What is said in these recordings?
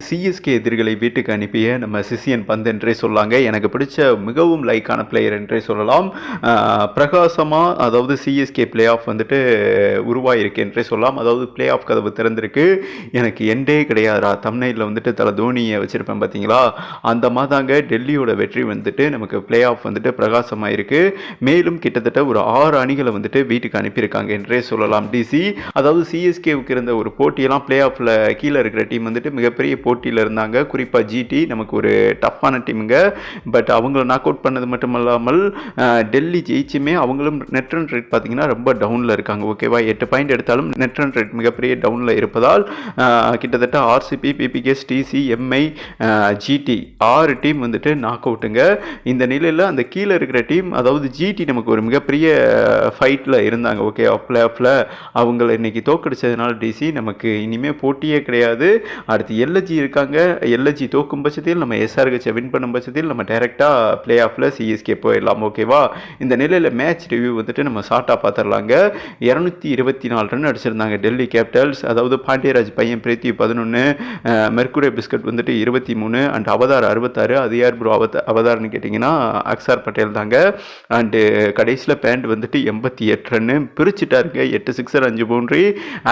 CSK எதிரிகளை வீட்டுக்கு அனுப்பிய நம்ம சிசியன் பந்த் என்றே சொல்லாங்க. எனக்கு பிடிச்ச மிகவும் லைக்கான பிளேயர் என்றே சொல்லலாம். பிரகாசமாக அதாவது சிஎஸ்கே பிளே ஆஃப் வந்துட்டு உருவாயிருக்கு என்றே சொல்லலாம். அதாவது பிளே ஆஃப் கதவு திறந்திருக்கு. எனக்கு எண்டே கிடையாதா தமிழ்நாட்டில் வந்துட்டு தலை தோனியை வச்சுருப்பேன் பார்த்தீங்களா அந்த மாதாங்க டெல்லியோட வெற்றி வந்துட்டு நமக்கு பிளே ஆஃப் வந்துட்டு பிரகாசமாக இருக்குது மேலும் கிட்டத்தட்ட ஒரு ஆறு அணிகளை வந்துட்டு வீட்டுக்கு அனுப்பியிருக்காங்க என்றே சொல்லலாம். டிசி அதாவது சிஎஸ்கேவுக்கு இருந்த ஒரு போட்டியெல்லாம் பிளே ஆஃபில் கீழே இருக்கிற டீம் வந்துட்டு மிகப்பெரிய போட்டியில் இருந்தாங்க. குறிப்பாக ஜிடி நமக்கு ஒரு டஃப்பான டீமுங்க. பட் அவங்கள நாக் அவுட் பண்ணது மட்டும் இல்லாமல் டெல்லி ஜெயிச்சுமே அவங்களும் நெட் ரன் ரேட் பார்த்தீங்கன்னா ரொம்ப டவுனில் இருக்காங்க. ஓகேவா எட்டு பாயிண்ட் எடுத்தாலும் நெட் ரன் ரேட் மிகப்பெரிய டவுனில் இருப்பதால் கிட்டத்தட்ட RCB PBKS DC MI GT ஆறு டீம் வந்துட்டு நாக் அவுட்டுங்க இந்த நிலையில் அந்த கீழே இருக்கிற டீம் அதாவது ஜிடி நமக்கு ஒரு மிகப்பெரிய ஃபைட்டில் இருந்தாங்க. ஓகே அப்ளை ஆஃபில் அவங்கள இன்னைக்கு தோக்கடிச்சதுனால டிசி நமக்கு இனிமேல் போட்டியே கிடையாது. அடுத்து எல்எஜி இருக்காங்க. எல்எஜி தோக்கும் பட்சத்தில் நம்ம எஸ்ஆர்ஹெச்சை வின் பண்ணும் பட்சத்தில் நம்ம டைரெக்டாக பிளே ஆஃபில் சிஎஸ்கே போயிடலாம் ஓகேவா இந்த நிலையில் மேட்ச் ரிவ்யூ வந்துட்டு நம்ம ஷார்ட்டாக பார்த்துடலாங்க இரநூத்தி இருபத்தி நாலு ரன் அடிச்சிருந்தாங்க டெல்லி கேபிட்டல்ஸ் அதாவது பாண்டியராஜ் பையன் பிரீத்தி பதினொன்று மெர்குரே பிஸ்கட் வந்துட்டு இருபத்தி மூணு அண்ட் அவதார் அறுபத்தாறு. அது யார் ப்ரோ அவத அவதார்னு கேட்டிங்கன்னா அக்சார் பட்டேல் தாங்க. அண்டு கடைசியில் பேண்ட் வந்துட்டு எண்பத்தி எட்டு ரன்னு பிரிச்சுட்டாருங்க. எட்டு சிக்ஸர் அஞ்சு பவுண்ட்ரி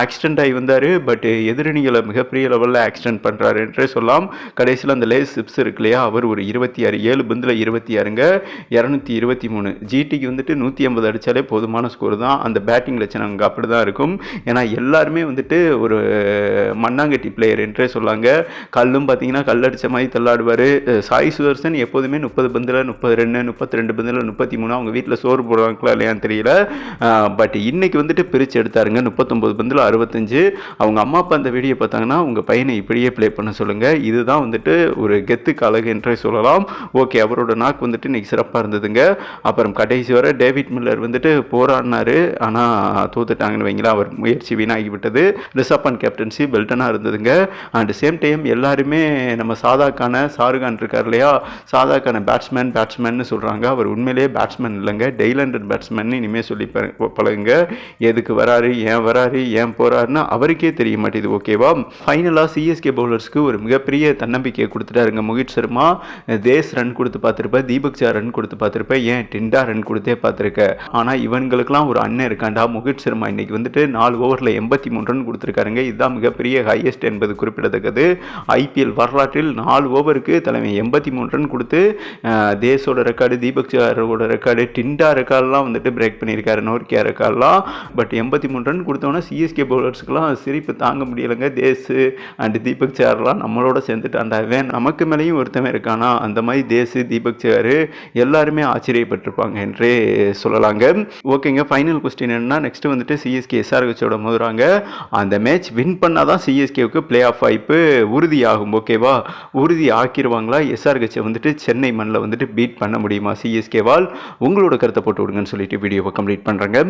ஆக்சிடென்ட் ஆகி வந்தார். பட் எதிரணிகளை மிகப்பெரிய லெவலில் ஆக்சிடென்ட் பண்ணுறாரு என்றே சொல்லலாம் கடைசியில் அந்த லேஸ் சிப்ஸ் இருக்கு இல்லையா? அவர் ஒரு இருபத்தி ஆறு ஏழு பந்தில் இருபத்தி ஆறுங்க. இரநூத்தி இருபத்தி மூணு. ஜிடிக்கு வந்துட்டு நூற்றி ஐம்பது அடித்தாலே போதுமான ஸ்கோர் தான். அந்த பேட்டிங் லட்சணம் அங்கே அப்படி தான் இருக்கும். ஏன்னா எல்லாருமே வந்துட்டு ஒரு மண்ணாங்கட்டி பிளேயர் என்றே சொல்லாங்க. கல்லும் பார்த்தீங்கன்னா கல் அடித்த மாதிரி தள்ளாடுவார். சாய் சுதர்சன் எப்போதுமே முப்பது பந்தில் முப்பது ரெண்டு முப்பத்தி ரெண்டு பந்தில் முப்பத்தி மூணு. அவங்க வீட்டில் சோறு போடுவாங்களா இல்லையான்னு தெரியல. பட் இன்னைக்கு வந்துட்டு பிரித்து எடுத்தாருங்க. முப்பத்தொம்போது பந்தில் அறுபத்தஞ்சு. அவங்க அம்மா அப்பா அந்த வீடியோ பார்த்தாங்கன்னா உங்கள் பையனை இப்படியே ப்ளே பண்ண சொல்லுங்கள் இதுதான் வந்துட்டு ஒரு கெத்துக்கு அழகு என்றே சொல்லலாம். ஓகே அவரோட நாக்கு வந்துட்டு இன்றைக்கி சிறப்பாக இருந்ததுங்க. அப்புறம் கடைசி வரை டேவிட் மில்லர் வந்துட்டு போராடினாரு. ஆனால் தோத்துட்டாங்கன்னு வைங்களேன் அவர் முயற்சி வீணாகி விட்டது ரிஷப் அண்ட் கேப்டன்சி பெல்டனாக இருந்ததுங்க. அண்ட் சேம் டைம் எல்லாருமே நம்ம சாதாக்கான ஷாருகான் இருக்கார் இல்லையா? சாதாக்கான பேட்ஸ்மேன் பேட்ஸ்மேன்னு சொல்கிறாங்க அவர் உண்மையிலேயே பேட்ஸ்மேன் இல்லைங்க. டெய்லண்டட் பேட்ஸ்மேன் இனிமேல் சொல்லி பழகுங்க. எதுக்கு வராரு ஏன் வராரு ஏன் போறாருன்னு அவருக்கே தெரிய மாட்டேது ஓகேவா? ஃபைனலாக சிஎஸ்கே பவுலர்ஸ் பவுலர்ஸ்க்கு ஒரு மிகப்பெரிய தன்னம்பிக்கையை கொடுத்துட்டாருங்க. மோஹித் சர்மா தேஸ் ரன் கொடுத்து பார்த்துருப்பேன் தீபக் சார் ரன் கொடுத்து பார்த்துருப்பேன் ஏன் டிண்டா ரன் கொடுத்தே பார்த்துருக்க? ஆனால் இவங்களுக்கெல்லாம் ஒரு அண்ணன் இருக்காண்டா மோஹித் சர்மா இன்னைக்கு வந்துட்டு நாலு ஓவரில் எண்பத்தி மூணு ரன் கொடுத்துருக்காருங்க. இதுதான் மிகப்பெரிய ஹையஸ்ட் என்பது குறிப்பிடத்தக்கது. ஐபிஎல் வரலாற்றில் நாலு ஓவருக்கு தலைமை எண்பத்தி மூணு ரன் கொடுத்து தேஸோட ரெக்கார்டு தீபக் சாரோட ரெக்கார்டு டிண்டா ரெக்கார்ட்லாம் வந்துட்டு பிரேக் பண்ணியிருக்காரு. நோர்கியா ரெக்கார்டெலாம் பட் எண்பத்தி மூணு ரன் கொடுத்தோன்னா சிஎஸ்கே பவுலர்ஸ்க்குலாம் சிரிப்பு தாங்க முடியலைங்க. தேஸு அண்ட் தீபக் சார் அவர்லாம் நம்மளோட அந்த இவன் நமக்கு மேலேயும் ஒருத்தவன் இருக்கானா அந்த மாதிரி தேசு தீபக் சார் எல்லாருமே ஆச்சரியப்பட்டிருப்பாங்க என்றே சொல்லலாங்க. ஓகேங்க ஃபைனல் கொஸ்டின் என்னன்னா நெக்ஸ்ட் வந்துட்டு சிஎஸ்கே எஸ்ஆர்ஹெச்சோட மோதுறாங்க. அந்த மேட்ச் வின் பண்ணால் தான் சிஎஸ்கேவுக்கு பிளே ஆஃப் வாய்ப்பு உறுதியாகும் ஓகேவா உறுதி ஆக்கிடுவாங்களா எஸ்ஆர்ஹெச்சை வந்துட்டு சென்னை மண்ணில் வந்துட்டு பீட் பண்ண முடியுமா சிஎஸ்கேவால் உங்களோட கருத்தை போட்டு விடுங்கன்னு சொல்லிட்டு வீடியோவை கம்ப்ளீட் பண்ணுறேங்க